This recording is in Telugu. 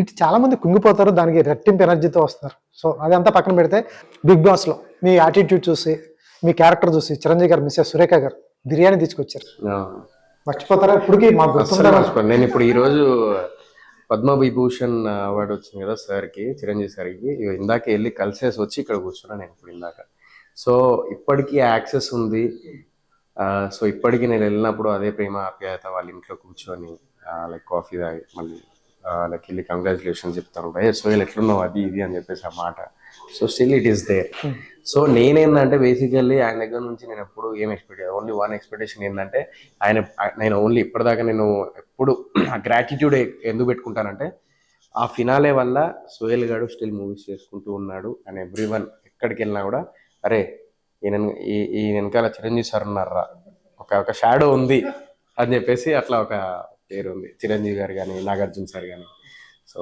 ఇటు చాలా మంది కుంగిపోతారు దానికి రెట్టింపు ఎనర్జీతో వస్తున్నారు సో అదంతా పక్కన పెడితే బిగ్ బాస్లో మీ యాటిట్యూడ్ చూసి మీ క్యారెక్టర్ చూసి చిరంజీవి గారు మిస్సెస్ సురేఖ గారు బిర్యానీ తీసుకొచ్చారు. మర్చిపోతారా ఇప్పటికి? మాకు. నేను ఇప్పుడు ఈ రోజు పద్మవిభూషణ్ అవార్డు వచ్చింది కదా సార్కి చిరంజీవి సార్కి ఇగో ఇందాక వెళ్ళి కలిసేసి వచ్చి ఇక్కడ కూర్చున్నా నేను ఇప్పుడు ఇందాక. సో ఇప్పటికీ యాక్సెస్ ఉంది. సో ఇప్పటికీ నేను వెళ్ళినప్పుడు అదే ప్రేమ ఆప్యాయత వాళ్ళ ఇంట్లో కూర్చొని లైక్ కాఫీ తాగి మళ్ళీ లైక్ వెళ్ళి కంగ్రాచులేషన్ చెప్తాను భయ సోయల్ ఎట్లున్నావు? అది ఇది అని చెప్పేసి ఆ మాట. So still it is there so నేనేందంటే బేసికల్లీ ఆయన దగ్గర నుంచి నేను ఎప్పుడు ఏం ఎక్స్పెక్ట్ ఓన్లీ వన్ ఎక్స్పెక్టేషన్ ఏంటంటే ఆయన నేను ఓన్లీ ఇప్పటిదాకా నేను ఎప్పుడు ఆ గ్రాటిట్యూడ్ ఎందుకు పెట్టుకుంటానంటే ఆ ఫినాలే వల్ల సోయల్ గారు స్టిల్ మూవీస్ చేసుకుంటూ ఉన్నాడు అండ్ ఎవ్రీ వన్ ఎక్కడికి వెళ్ళినా కూడా అరే ఈయన ఈ ఈ వెనకాల చిరంజీవి సార్ ఉన్నారా? ఒక ఒక షాడో ఉంది అని చెప్పేసి అట్లా ఒక పేరు ఉంది చిరంజీవి గారు కానీ నాగార్జున సార్ కానీ సో